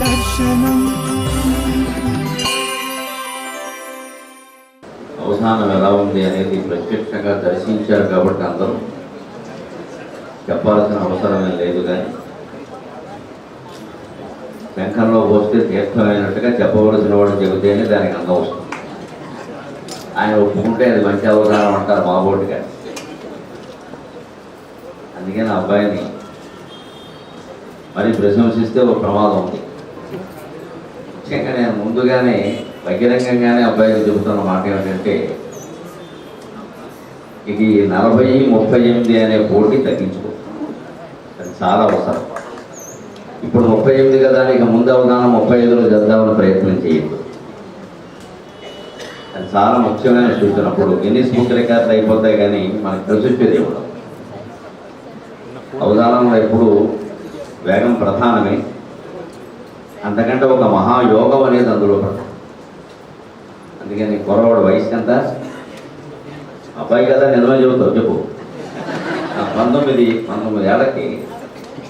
దర్శనం. అవసానం ఎలా ఉంది అనేది ప్రత్యక్షంగా దర్శించారు కాబట్టి అందరూ చెప్పాల్సిన అవసరమే లేదు కానీ శంఖంలో పోస్తే తీర్థమైనట్టుగా చెప్పవలసిన వాడు చెబితేనే దానికి అందం వస్తుంది. ఆయన ఒప్పుకుంటే అది మంచి అవగాహన అంటారు మాబోటి గారు. అందుకే నా అబ్బాయిని మరి ప్రశంసిస్తే ఒక ప్రమాదం ఉంది. ముఖ్యంగా నేను ముందుగానే బహిరంగంగానే అబ్బాయిలు చెబుతున్న మాట ఏమిటంటే ఇది నలభై ముప్పై ఎనిమిది అనే పోటీ తగ్గించుకో. అది చాలా అవసరం. ఇప్పుడు ముప్పై ఎనిమిది కదా ఇక ముందు అవగాహన ముప్పై ఐదులో చేద్దామని ప్రయత్నం చేయదు అది చాలా ముఖ్యమైన సూచన. అప్పుడు గిన్నీస్ బుక్ రికార్డులు అయిపోతాయి కానీ మనకు తెలిసి వచ్చేది ఇవ్వడం అవధానంలో ఎప్పుడు వేగం ప్రధానమే. అంతకంటే ఒక మహాయోగం అనేది అందులో పడుతుంది. అందుకని కురవాడు వయసు ఎంత? అబ్బాయి కదా నిజమే చెబుతావు చెప్పు. ఆ పంతొమ్మిది పంతొమ్మిది ఏళ్ళకి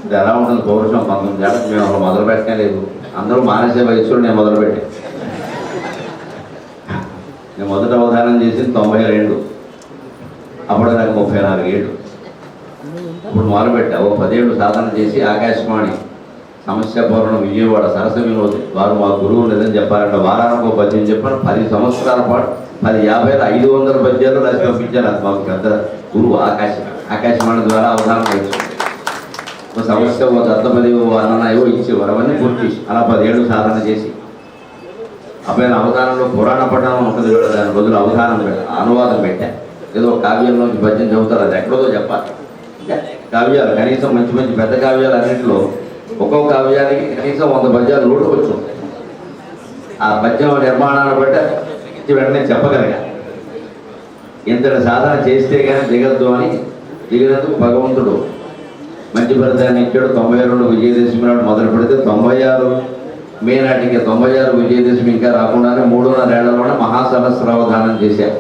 ఇది ఎలా ఉంటుంది? పౌరుషం పంతొమ్మిది ఏళ్ళకి మేము అసలు మొదలు పెట్టలేదు అందరూ మానేసే వయసులో నేను మొదలుపెట్టాను నేను మొదట అవధానం చేసింది తొంభై రెండు. అప్పుడు నాకు ముప్పై నాలుగు ఏళ్ళు. ఇప్పుడు మొదలుపెట్టా. ఓ పదేళ్ళు సాధన చేసి ఆకాశవాణి సమస్య పూర్ణం విజయవాడ సరస వారు మా గురువు లేదని చెప్పారంటే వారానికి ఒక పద్యం చెప్పాను పది సంవత్సరాల పాటు పది యాభై ఐదు వందల పద్యాలు రాసి పంపించారు. అది మాకు పెద్ద గురువు ఆకాశ. ఆకాశవాణి ద్వారా అవధానం నేర్చుకుంది ఒక సమస్య ఒక దత్తపది ఓ ఏవో ఇచ్చేవారు? అవన్నీ పూర్తి అలా పదిహేడు సాధన చేసి. అబ్బాయి అవధానంలో పురాణ పఠనం ఉంటుంది దాని బదులు అవధానం అనువాదం పెట్టా. ఏదో ఒక కావ్యంలోంచి పద్యం చదువుతారు. అది ఎక్కడో చెప్పాలి. కావ్యాలు కనీసం మంచి మంచి పెద్ద కావ్యాలు అన్నింటిలో ఒక్కొక్క కావ్యానికి కనీసం వంద పద్యాలు వచ్చు ఆ పద్యం నిర్మాణాన్ని బట్టి వెంటనే చెప్పగలిగా. ఇంతటి సాధన చేస్తే కానీ దిగద్దు అని దిగినందుకు భగవంతుడు మంచి ఫలితాన్ని ఇచ్చాడు. తొంభై రెండు విజయదశమి నాడు మొదలు పెడితే తొంభై ఆరు మే నాటికి తొంభై ఆరు విజయదశమి ఇంకా రాకుండానే మూడున్నర ఏళ్ళలోనే మహాసహస్రావధానం చేశారు.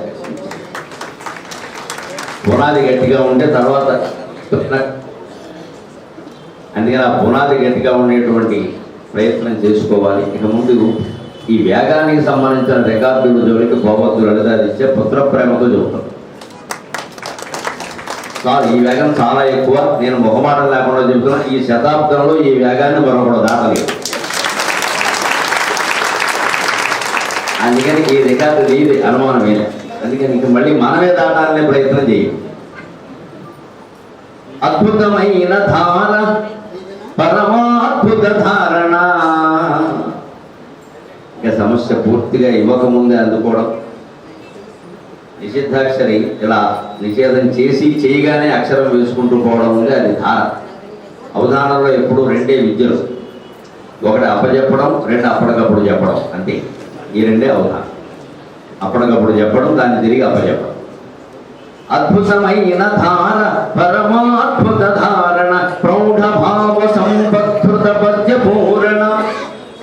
పునాది గట్టిగా ఉంటే తర్వాత అందుకని ఆ పునాది గట్టిగా ఉండేటువంటి ప్రయత్నం చేసుకోవాలి. ఇక ముందు ఈ వేగానికి సంబంధించిన రికార్డులు జోలికి పోవద్దు లలితాదిత్య పుత్ర ప్రేమతో చెబుతాను కాదు ఈ వేగం చాలా ఎక్కువ. నేను మొహమాటం లేకుండా చెబుతున్నా ఈ శతాబ్దంలో ఈ వేగాన్ని మరొకడు దాటలేదు. అందుకని ఈ రికార్డు నీది అనుమానమే అందుకని ఇంక మళ్ళీ మనమే దాటాలనే ప్రయత్నం చేయం అద్భుతమైన ధార అద్భుత ధారణ ఇక సమస్య పూర్తిగా ఇవ్వకముందే అందుకోవడం. నిషిద్ధాక్షరి ఇలా నిషేధం చేసి చేయగానే అక్షరం వేసుకుంటూ పోవడం ఉంది అది ధార. అవధానంలో ఎప్పుడూ రెండే విద్యలు. ఒకటి అప్పచెప్పడం రెండు అప్పటికప్పుడు చెప్పడం. అంతే. ఈ రెండే అవధానం అప్పటికప్పుడు చెప్పడం దాన్ని తిరిగి అప్పచెప్పడం అద్భుతమైన ధార పరమాద్భుత ధార.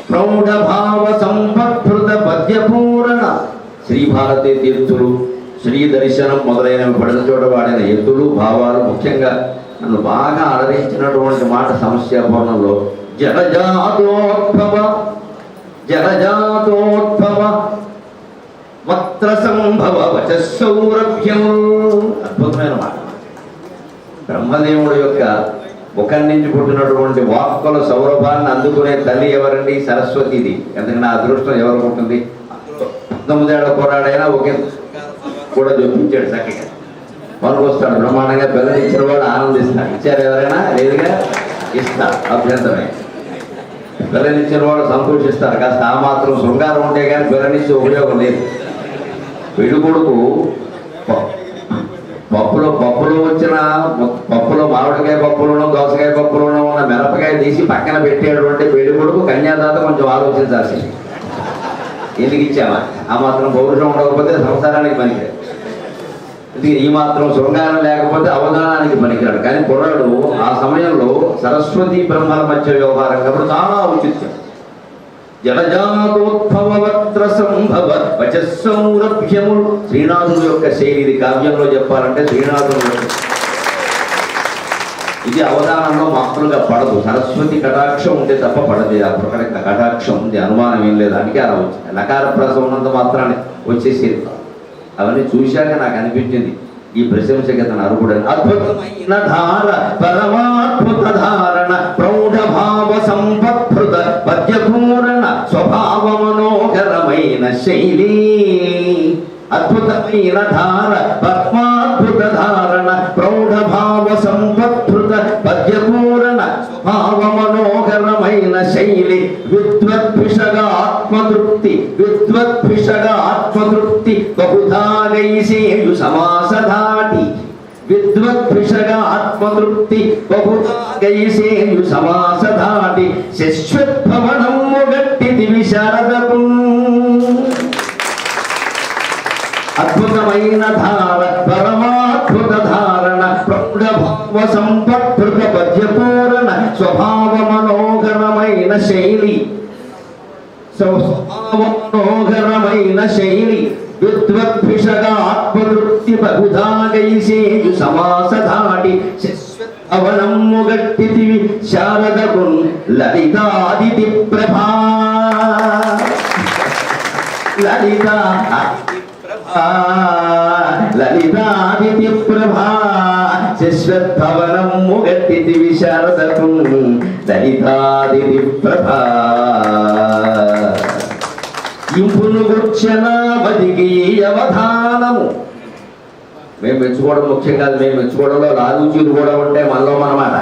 ప్రౌఢభావ సంపత్కృత పద్యపూరణ శ్రీ భారతీ తీర్థులు శ్రీ దర్శనం మొదలైనవి పడిన చోట వాడిన ఎత్తులు భావాలు ముఖ్యంగా నన్ను బాగా అలరించినటువంటి మాట సమస్య పూర్ణంలో జనజాతోద్భవ జలజాతోద్భవ వక్ర సంభవ వచస్సౌరభ్యము అద్భుతమైన మాట. బ్రహ్మదేవుడు యొక్క ముఖం నుంచి పుట్టినటువంటి వాక్కుల సౌరభాన్ని అందుకునే తల్లి ఎవరండి? సరస్వతిది. ఎందుకంటే నా అదృష్టం ఎవరు ఉంటుంది? పంతొమ్మిదేళ్ళ పోరాడైనా ఒకే కూడా చూపించాడు చక్కగా. మనకు వస్తాడు బ్రహ్మాండంగా పిల్లలు ఇచ్చిన వాడు ఆనందిస్తాడు. ఇచ్చారు ఎవరైనా? లేదుగా? ఇస్తారు. అభ్యంతరమే. పిల్లనిచ్చిన వాడు సంతోషిస్తారు. కాస్త ఆ మాత్రం శృంగారం ఉంటే కానీ పిల్లనిచ్చే ఉపయోగం లేదు. పెళ్ళి కొడుకు పప్పులో పప్పులో వచ్చిన పప్పులో మామిడికాయ పప్పులోనో దోసకాయ పప్పులోనో ఉన్న మిరపకాయ తీసి పక్కన పెట్టేటువంటి పెళ్ళి కొడుకు కన్యాదాత కొంచెం ఆలోచించాల్సింది. ఎందుకు ఇచ్చామా ఆ మాత్రం పౌరుషం ఉండకపోతే సంసారానికి పనికిరాడు ఇది ఈ మాత్రం శృంగారం లేకపోతే అవధానానికి పనికిరాడు కానీ కుర్రాడు ఆ సమయంలో సరస్వతి బ్రహ్మల మధ్య వ్యవహారం కాబట్టి చాలా ఔచిత్యం. జలజాతోద్భవత్ర సంభవ వచస్సౌరభ్యములు శ్రీనాథుడు యొక్క శైలి ఇది కావ్యంలో చెప్పాలంటే శ్రీనాథుడు ఇది అవధానంలో మామూలుగా పడదు. సరస్వతి కటాక్షం ఉంటే తప్ప పడదు. ఆ ప్రకార కటాక్షం ఉంది అనుమానం ఏం లేదు. అందుకే అలా వచ్చింది నకార ప్రసం ఉన్నంత మాత్రాన్ని వచ్చేసేది. అవన్నీ చూశాక నాకు అనిపించింది. ఈ ప్రశంసకి అతను అర్హుడని అద్భుతమైన ధార పరమాద్భుత ధారణ ప్రౌఢ భావ సంపత్కృత పద్యపూరణ స్వభావ మనోహరమైన శైలి. అద్భుతమైన ధార పద్మాద్భుత ధారణ ప్రౌఢ భావ సంపత్కృత పద్యపూరణ స్వభావ మనోహరమైన శైలి. విద్వద్భిషగా ఆత్మతృప్తి విద్వద్భిషగా ఆత్మతృప్తి బహుధాగైసేయు సమాసధాటి. విద్వద్భిషగా ఆత్మతృప్తి బహుగైసేయు సమాసధాటి. శశ్వద్భవనము గట్టిది విశారదపు అద్భుతమైన ధార పరమాద్భుత ధారణ ప్రౌఢభావ సంపత్కృత పద్యపూరణ స్వభావ మనోహరమైన శైలి. స్వభావ మనోహరమైన శైలి. విద్వద్భిషగా ఆత్మతృప్తి సమాసధాటి అవనమ్ము గట్టితివి శారదకు లలితాదితి ప్రభా లలిత లలితాదిత్య ప్రభా శశ్వద్భవనం ముగట్టిది విశారదకు లలితాదితి ప్రభా ఇంపును గుర్చన అవధానము. మేము మెచ్చుకోవడం ముఖ్యం కాదు మేము మెచ్చుకోవడంలో రాజుచీలు కూడా ఉంటే మనలో మనమాట.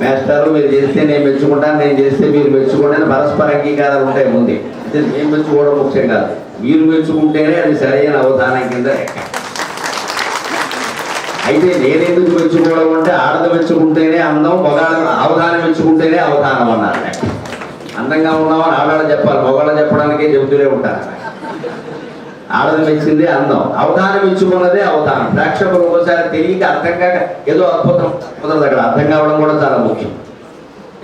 మేస్టారు మీరు చేస్తే నేను మెచ్చుకుంటాను నేను చేస్తే మీరు మెచ్చుకోండి పరస్పర అంగీకారాలు ఉంటాయి ముందే. అంటే మేము మెచ్చుకోవడం ముఖ్యం కాదు. మీరు మెచ్చుకుంటేనే అది సరైన అవధానం కింద అయితే నేనెందుకు మెచ్చుకోవడం అంటే ఆడద మెచ్చుకుంటేనే అందం మగాళ్ళ అవధానం మెచ్చుకుంటేనే అవధానం అన్నారు అందంగా ఉన్నామని ఆడాడ చెప్పాలి మొగాళ్ళ చెప్పడానికే చెబుతూనే ఉంటారు. ఆనందం ఇచ్చింది అందం. అవధానం ఇచ్చుకున్నదే అవధానం ప్రేక్షకులు ఒకసారి తెలియక అర్థం కాక ఏదో అద్భుతం. కుదరదు అక్కడ. అర్థం కావడం కూడా చాలా ముఖ్యం.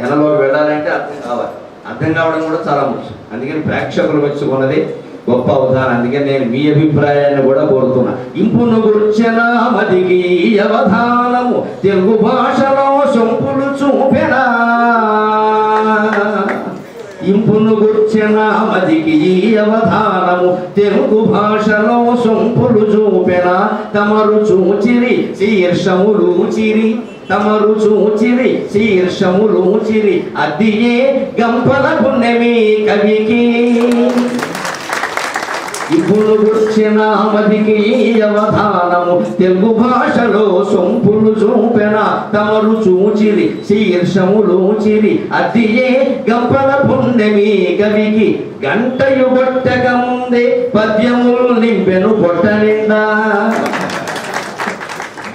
జనంలోకి వెళ్ళాలంటే అర్థం కావాలి. అర్థం కావడం కూడా చాలా ముఖ్యం. అందుకని ప్రేక్షకులు మెచ్చుకున్నది గొప్ప అవధానం అందుకని నేను మీ అభిప్రాయాన్ని కూడా కోరుతున్నా. ఇంపును గుర్చిన మదికి అవధానము తెలుగు భాషలో సొంపులు చూపెనా. ఇంపును గుర్చిన మదికి ఈ అవధానము తెలుగు భాషలో సొంపులు చూపెన. తమరు చూచిరి శీర్షములు చిరి. తమరు చూచిరి శీర్షములు చిరి. అద్దియే గంపల పుణ్యమి కవికి. ఇప్పుడు వచ్చిన మదికి అవధానము తెలుగు భాషలో సొంపులు చూపెన తమరు చూచిరి శీర్షములు చిరి అదియే గంపల పుణ్యమి కవికి గంటయు కొట్టక ముందే పద్యములు నింపెను పొట్ట నిండా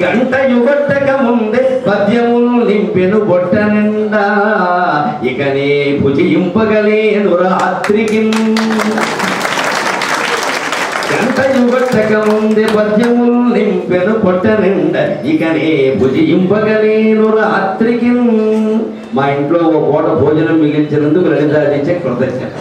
గంట యుగట్టక ముందే పద్యములు నింపెను బొట్ట నిండా ఇకనే భుజింపగలేను రాత్రికి. యుగట్టక పద్యములు నింపెను పొట్ట నిండ ఇక నే భుజింపగలేను రాత్రికి మా ఇంట్లో ఒక పూట భోజనం మిగిల్చినందుకు లలితాదిత్య కృతజ్ఞత